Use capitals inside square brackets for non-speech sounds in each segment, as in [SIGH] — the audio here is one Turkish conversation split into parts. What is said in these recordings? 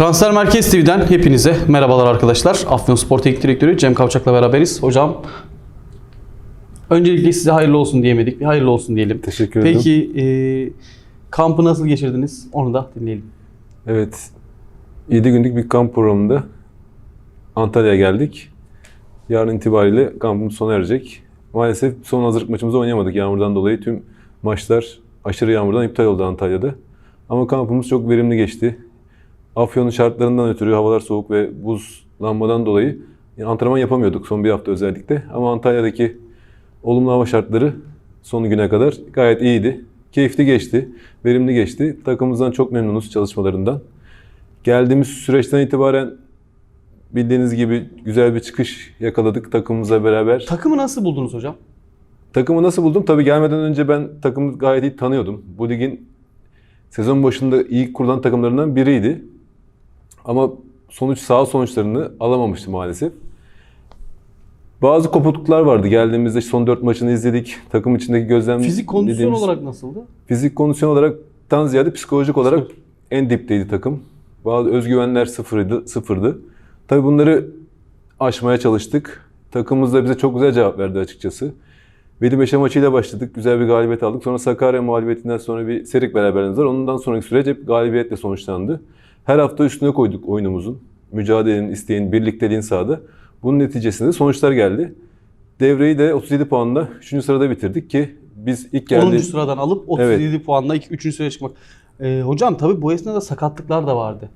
Transfer Merkez TV'den hepinize merhabalar arkadaşlar. Afyon Spor Teknik Direktörü Cem Kavçak'la beraberiz. Hocam öncelikle size hayırlı olsun diyemedik. Bir hayırlı olsun diyelim. Teşekkür ederim. Peki e, kampı nasıl geçirdiniz? Onu da dinleyelim. Evet. 7 günlük bir kamp programında Antalya'ya geldik. Yarın itibariyle kampımız sona erecek. Maalesef son hazırlık maçımızı oynayamadık yağmurdan dolayı. Tüm maçlar aşırı yağmurdan iptal oldu Antalya'da. Ama kampımız çok verimli geçti. Afyon'un şartlarından ötürü havalar soğuk ve buzlanmadan dolayı yani antrenman yapamıyorduk son bir hafta özellikle. Ama Antalya'daki olumlu hava şartları son güne kadar gayet iyiydi. Keyifli geçti, verimli geçti. Takımımızdan çok memnunuz çalışmalarından. Geldiğimiz süreçten itibaren bildiğiniz gibi güzel bir çıkış yakaladık takımımızla beraber. Takımı nasıl buldunuz hocam? Takımı nasıl buldum? Tabii gelmeden önce ben takımı gayet iyi tanıyordum. Bu ligin sezon başında iyi kurulan takımlarından biriydi. Ama sonuç sağ sonuçlarını alamamıştı maalesef. Bazı kopukluklar vardı. Geldiğimizde son 4 maçını izledik. Takım içindeki gözlem Fizik kondisyon dediğimiz- olarak nasıldı? Fizik kondisyon olaraktan ziyade psikolojik olarak en dipteydi takım. Bazı özgüvenler sıfırdı, sıfırdı. Tabii bunları aşmaya çalıştık. Takımımız da bize çok güzel cevap verdi açıkçası. Velimeşe maçıyla başladık. Güzel bir galibiyet aldık. Sonra Sakarya mağlubiyetinden sonra bir serik beraberliğimiz var. Ondan sonraki süreç hep galibiyetle sonuçlandı. Her hafta üstüne koyduk oyunumuzun. Mücadelenin, isteğin, birlikteliğin sahada. Bunun neticesinde sonuçlar geldi. Devreyi de 37 puanla 3. sırada bitirdik ki biz ilk 10. geldi. sıradan alıp 37 puanla 3. sıraya çıkmak. E, hocam tabii bu esnada sakatlıklar da vardı.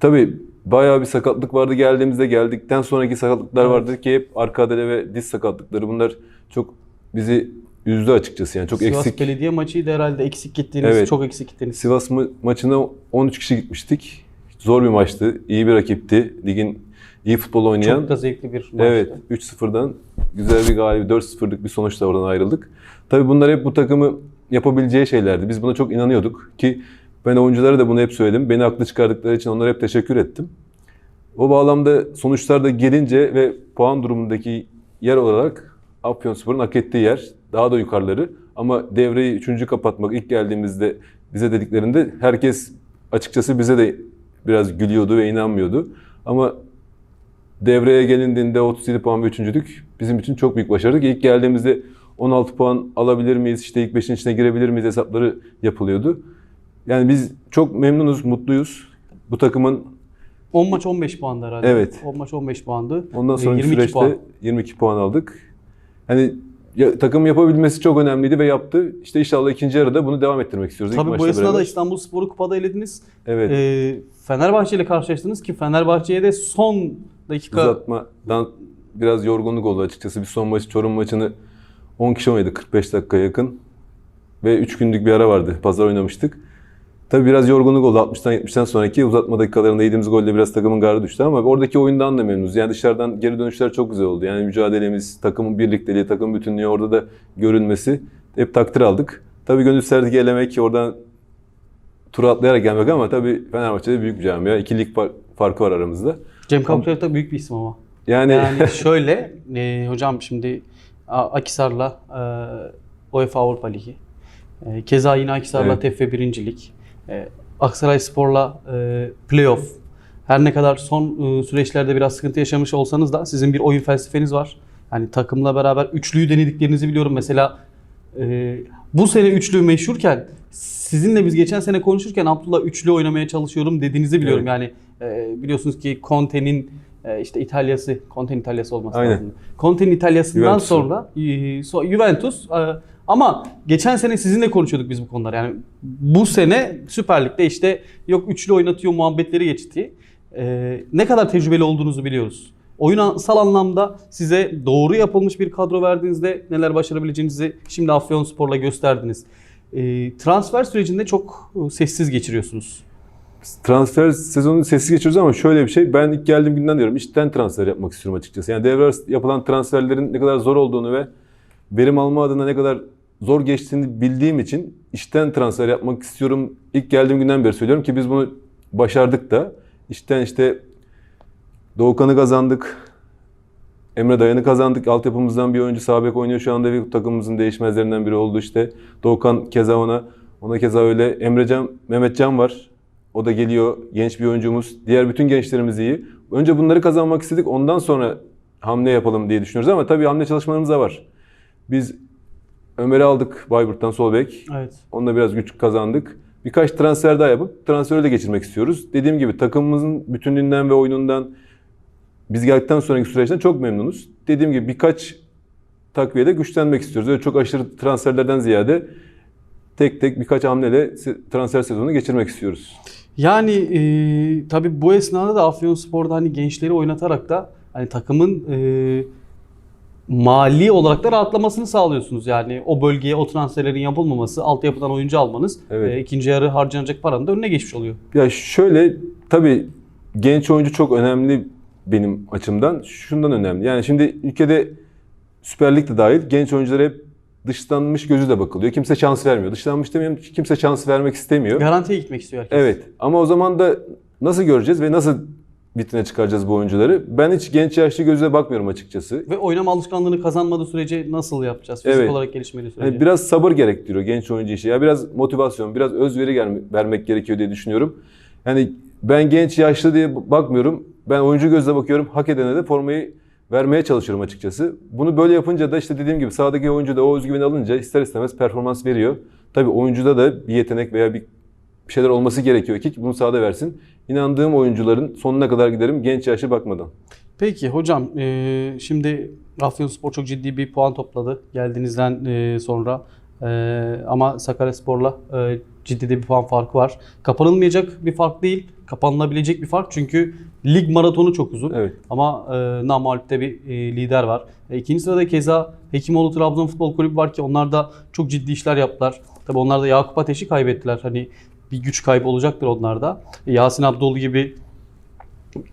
Tabii bayağı bir sakatlık vardı geldiğimizde geldikten sonraki sakatlıklar Evet. vardı ki hep arka adele ve diz sakatlıkları bunlar çok bizi üzdü açıkçası yani çok Sivas eksik. Belediye maçıydı herhalde eksik gittiniz. Evet. Çok eksik gittiniz. Sivas ma- maçına 13 kişi gitmiştik. Zor bir maçtı. iyi bir rakipti. Ligin iyi futbol oynayan. Çok da zevkli bir maçtı. Evet 3-0'dan güzel bir galibi 4-0'lık bir sonuçla oradan ayrıldık. Tabii bunlar hep bu takımı yapabileceği şeylerdi. Biz buna çok inanıyorduk ki ben oyunculara da bunu hep söyledim. Beni haklı çıkardıkları için onlara hep teşekkür ettim. O bağlamda sonuçlar da gelince ve puan durumundaki yer olarak Afyonspor'un hak ettiği yer daha da yukarıları. Ama devreyi üçüncü kapatmak ilk geldiğimizde bize dediklerinde herkes açıkçası bize de biraz gülüyordu ve inanmıyordu. Ama devreye gelindiğinde 37 puan ve üçüncülük bizim için çok büyük başarı. İlk geldiğimizde 16 puan alabilir miyiz, işte ilk 5'in içine girebilir miyiz hesapları yapılıyordu. Yani biz çok memnunuz, mutluyuz. Bu takımın 10 maç 15 puandı herhalde. Evet. 10 maç 15 puandı. ondan Ee, sonraki 22 süreçte puan. 22 puan aldık. Hani ya, takım yapabilmesi çok önemliydi ve yaptı. İşte inşallah ikinci yarıda bunu devam ettirmek istiyoruz. Tabii bu esnada beraber. İstanbul Spor'u kupada elediniz. Evet. Ee, Fenerbahçe ile karşılaştınız ki Fenerbahçe'ye de son dakika uzatmadan biraz yorgunluk oldu açıkçası. Bir son maçı Çorum maçını 10 kişi oynadık 45 dakika yakın. Ve 3 günlük bir ara vardı. Pazar oynamıştık. Tabii biraz yorgunluk oldu 60'tan 70'ten sonraki uzatma dakikalarında yediğimiz golle biraz takımın garı düştü ama oradaki oyundan da memnunuz. Yani dışarıdan geri dönüşler çok güzel oldu. Yani mücadelemiz, takımın birlikteliği, takım bütünlüğü orada da görünmesi hep takdir aldık. Tabii gönül serdik elemek oradan tur atlayarak gelmek ama tabii Fenerbahçe'de büyük bir camia. İkilik far- farkı var aramızda. Cem Kapçalı da büyük bir isim ama. Yani, Yani [LAUGHS] şöyle e, hocam şimdi Akisar'la e, UEFA Avrupa Ligi. E, keza yine Akisar'la Evet. TFF 1. Lig. E, Aksaray Spor'la e, playoff. Her ne kadar son e, süreçlerde biraz sıkıntı yaşamış olsanız da sizin bir oyun felsefeniz var. Yani takımla beraber üçlüyü denediklerinizi biliyorum. Mesela e, bu sene üçlü meşhurken sizinle biz geçen sene konuşurken Abdullah üçlü oynamaya çalışıyorum dediğinizi biliyorum. Yani e, biliyorsunuz ki Conte'nin e, işte İtalyası, Conte'nin İtalyası olması Aynen. lazım. Conte'nin İtalyasından Juventus'un. sonra e, so- Juventus e, ama geçen sene sizinle konuşuyorduk biz bu konuları. Yani bu sene Süper Lig'de işte yok üçlü oynatıyor muhabbetleri geçti. E, ne kadar tecrübeli olduğunuzu biliyoruz. Oyunsal anlamda size doğru yapılmış bir kadro verdiğinizde neler başarabileceğinizi şimdi Afyonspor'la gösterdiniz. E, transfer sürecinde çok e, sessiz geçiriyorsunuz. transfer sezonu sessiz geçiyoruz ama şöyle bir şey. Ben ilk geldiğim günden diyorum içten transfer yapmak istiyorum açıkçası. Yani devre yapılan transferlerin ne kadar zor olduğunu ve verim alma adına ne kadar zor geçtiğini bildiğim için içten transfer yapmak istiyorum. İlk geldiğim günden beri söylüyorum ki biz bunu başardık da. İçten işte Doğukan'ı kazandık. Emre Dayan'ı kazandık. Altyapımızdan bir oyuncu sağ bek oynuyor şu anda ve takımımızın değişmezlerinden biri oldu işte. Doğukan keza ona. Ona keza öyle. Emrecan, Mehmetcan var. O da geliyor genç bir oyuncumuz. Diğer bütün gençlerimiz iyi. Önce bunları kazanmak istedik. Ondan sonra hamle yapalım diye düşünüyoruz ama tabii hamle çalışmalarımız da var. Biz Ömer'i aldık Bayburt'tan sol bek. Evet. Onunla biraz güç kazandık. Birkaç transfer daha yapıp transferi de geçirmek istiyoruz. Dediğim gibi takımımızın bütünlüğünden ve oyunundan biz geldikten sonraki süreçten çok memnunuz. Dediğim gibi birkaç takviyede güçlenmek istiyoruz. Öyle çok aşırı transferlerden ziyade tek tek birkaç hamleyle transfer sezonunu geçirmek istiyoruz. Yani e, tabii bu esnada da Afyonspor'da hani gençleri oynatarak da hani takımın e, mali olarak da rahatlamasını sağlıyorsunuz. Yani o bölgeye o transferlerin yapılmaması, altyapıdan oyuncu almanız Evet. e, ikinci yarı harcanacak paranın da önüne geçmiş oluyor. Ya şöyle tabii genç oyuncu çok önemli benim açımdan. Şundan önemli. Yani şimdi ülkede Süper Lig de dahil genç oyunculara hep dışlanmış gözüyle bakılıyor. Kimse şans vermiyor. Dışlanmış demeyeyim kimse şans vermek istemiyor. Garantiye gitmek istiyor herkes. Evet ama o zaman da nasıl göreceğiz ve nasıl vitrine çıkaracağız bu oyuncuları? Ben hiç genç yaşlı gözüyle bakmıyorum açıkçası. Ve oynama alışkanlığını kazanmadığı sürece nasıl yapacağız? Fizik Evet. olarak gelişmediği sürece. Hani biraz sabır gerektiriyor genç oyuncu işi. Ya biraz motivasyon, biraz özveri gelme- vermek gerekiyor diye düşünüyorum. Yani ben genç yaşlı diye bakmıyorum. Ben oyuncu gözle bakıyorum. Hak edene de formayı vermeye çalışıyorum açıkçası. Bunu böyle yapınca da işte dediğim gibi sahadaki oyuncu da o özgüveni alınca ister istemez performans veriyor. Tabii oyuncuda da bir yetenek veya bir bir şeyler olması gerekiyor ki bunu sahada versin. İnandığım oyuncuların sonuna kadar giderim genç yaşlı bakmadan. Peki hocam e, şimdi Afyonspor çok ciddi bir puan topladı geldiğinizden e, sonra. E, ama Sakaryaspor'la e, ciddi de bir puan farkı var. Kapanılmayacak bir fark değil, kapanılabilecek bir fark çünkü lig maratonu çok uzun. Evet. Ama e, namalipte bir e, lider var. E, ikinci sırada keza Hekimoğlu Trabzon Futbol Kulübü var ki onlar da çok ciddi işler yaptılar. Tabi onlar da Yakup Ateş'i kaybettiler. Hani bir güç kaybı olacaktır onlarda. E, Yasin Abdol gibi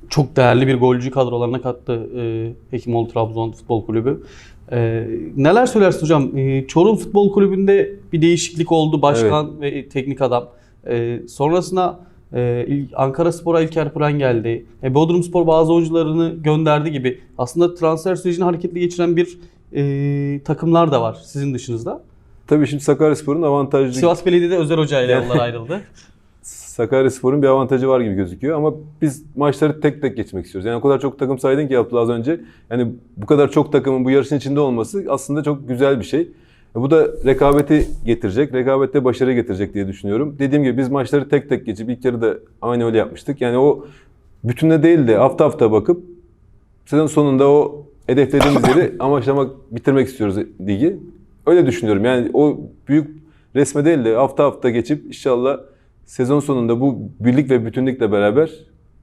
çok değerli bir golcü kadrolarına kattı e, Hekimoğlu Trabzon Futbol Kulübü. E, neler söylersin hocam? E, Çorum Futbol Kulübü'nde bir değişiklik oldu. Başkan ve teknik adam. E, sonrasında e, Ankara Spor'a İlker Pıran geldi. E, Bodrum Spor bazı oyuncularını gönderdi gibi. Aslında transfer sürecini hareketli geçiren bir e, takımlar da var sizin dışınızda. Tabii şimdi Sakaryaspor'un avantajlı Sivas Belediye'de Özer Hoca ile yollar ayrıldı. [LAUGHS] Sakaryaspor'un bir avantajı var gibi gözüküyor ama biz maçları tek tek geçmek istiyoruz. Yani o kadar çok takım saydın ki yaptı az önce. Yani bu kadar çok takımın bu yarışın içinde olması aslında çok güzel bir şey. E Bu da rekabeti getirecek, rekabette başarı getirecek diye düşünüyorum. Dediğim gibi biz maçları tek tek geçip ilk yarıda aynı öyle yapmıştık. Yani o bütüne değil de hafta hafta bakıp sezon sonunda o hedeflediğimiz yeri [LAUGHS] amaçlamak, bitirmek istiyoruz ligi. Öyle düşünüyorum. Yani o büyük resme değil de hafta hafta geçip inşallah sezon sonunda bu birlik ve bütünlükle beraber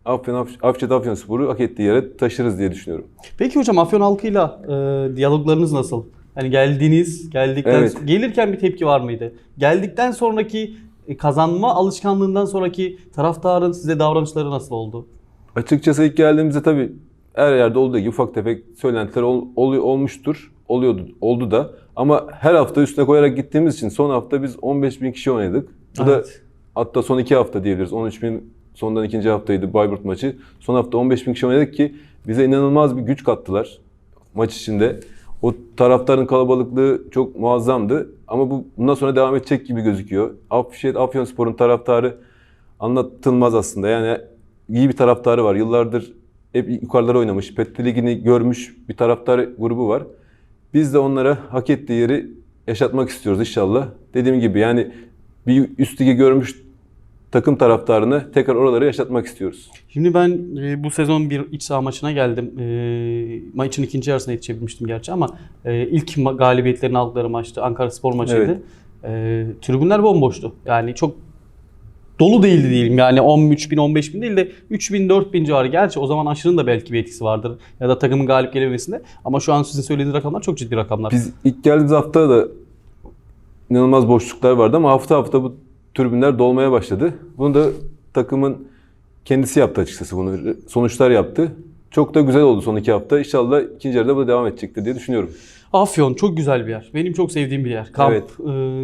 Afyon, Af- Afşet Afyonspor'u hak ettiği yere taşırız diye düşünüyorum. Peki hocam Afyon halkıyla e, diyaloglarınız nasıl? Hani geldiğiniz, geldikten Evet. gelirken bir tepki var mıydı? Geldikten sonraki e, kazanma alışkanlığından sonraki taraftarın size davranışları nasıl oldu? Açıkçası ilk geldiğimizde tabii her yerde olduğu gibi ufak tefek söylentiler ol, oluyor- olmuştur. Oluyordu, oldu da. Ama her hafta üstüne koyarak gittiğimiz için son hafta biz 15 bin kişi oynadık. Bu da Evet. hatta son iki hafta diyebiliriz. 13 bin sondan ikinci haftaydı Bayburt maçı. Son hafta 15 bin kişi oynadık ki bize inanılmaz bir güç kattılar maç içinde. O taraftarın kalabalıklığı çok muazzamdı. Ama bu bundan sonra devam edecek gibi gözüküyor. Afşehir Afyonspor'un taraftarı anlatılmaz aslında. Yani iyi bir taraftarı var. Yıllardır hep yukarılara oynamış. Petri Ligi'ni görmüş bir taraftar grubu var. Biz de onlara hak ettiği yeri yaşatmak istiyoruz inşallah. Dediğim gibi yani bir üst ligi görmüş takım taraftarını tekrar oraları yaşatmak istiyoruz. Şimdi ben e, bu sezon bir iç saha maçına geldim. E, maçın ikinci yarısına yetişebilmiştim gerçi ama e, ilk galibiyetlerini aldıkları maçtı. Ankara Spor maçıydı. Evet. E, tribünler bomboştu. Yani çok dolu değildi diyelim. Yani 13 bin 15 bin değil de 3 bin 4 bin civarı. Gerçi o zaman aşırının da belki bir etkisi vardır. Ya da takımın galip gelememesinde. Ama şu an sizin söylediğiniz rakamlar çok ciddi rakamlar. Biz ilk geldiğimiz hafta da inanılmaz boşluklar vardı ama hafta hafta bu tribünler dolmaya başladı. Bunu da takımın kendisi yaptı açıkçası bunu. Sonuçlar yaptı. Çok da güzel oldu son iki hafta. İnşallah ikinci yarıda bu da devam edecektir diye düşünüyorum. Afyon çok güzel bir yer. Benim çok sevdiğim bir yer. Kamp, Evet.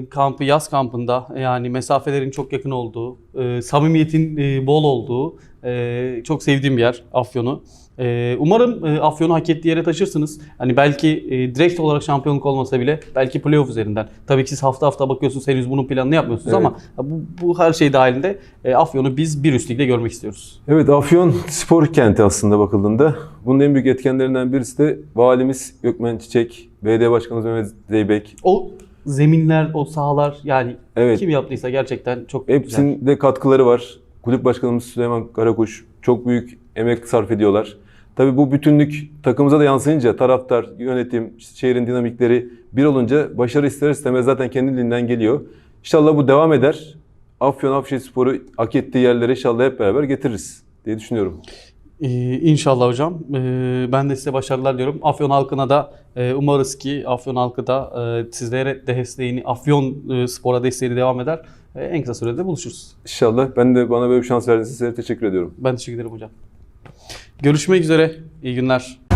e, kampı yaz kampında yani mesafelerin çok yakın olduğu, e, samimiyetin e, bol olduğu Ee, çok sevdiğim bir yer Afyon'u. Ee, umarım e, Afyon'u hak ettiği yere taşırsınız. Hani belki e, direkt olarak şampiyonluk olmasa bile belki playoff üzerinden. Tabii ki siz hafta hafta bakıyorsunuz henüz bunun planını yapmıyorsunuz Evet. ama bu, bu her şey dahilinde e, Afyon'u biz bir üst ligde görmek istiyoruz. Evet Afyon spor kenti aslında bakıldığında. Bunun en büyük etkenlerinden birisi de valimiz Gökmen Çiçek, BD Başkanımız Mehmet Zeybek. O zeminler, o sahalar yani Evet. kim yaptıysa gerçekten çok güzel. Hepsinde katkıları var. Kulüp Başkanımız Süleyman Karakuş çok büyük emek sarf ediyorlar. Tabii bu bütünlük takımıza da yansıyınca taraftar, yönetim, şehrin dinamikleri bir olunca başarı ister istemez zaten kendiliğinden geliyor. İnşallah bu devam eder. Afyon Afşehirspor'u hak ettiği yerlere inşallah hep beraber getiririz diye düşünüyorum. Ee, inşallah hocam. Ee, ben de size başarılar diyorum. Afyon halkına da e, umarız ki Afyon halkı da e, sizlere de desteğini, Afyon e, spora desteğini devam eder. E, en kısa sürede buluşuruz. İnşallah ben de bana böyle bir şans verdiğiniz için size teşekkür ediyorum. Ben teşekkür ederim hocam. Görüşmek üzere. İyi günler.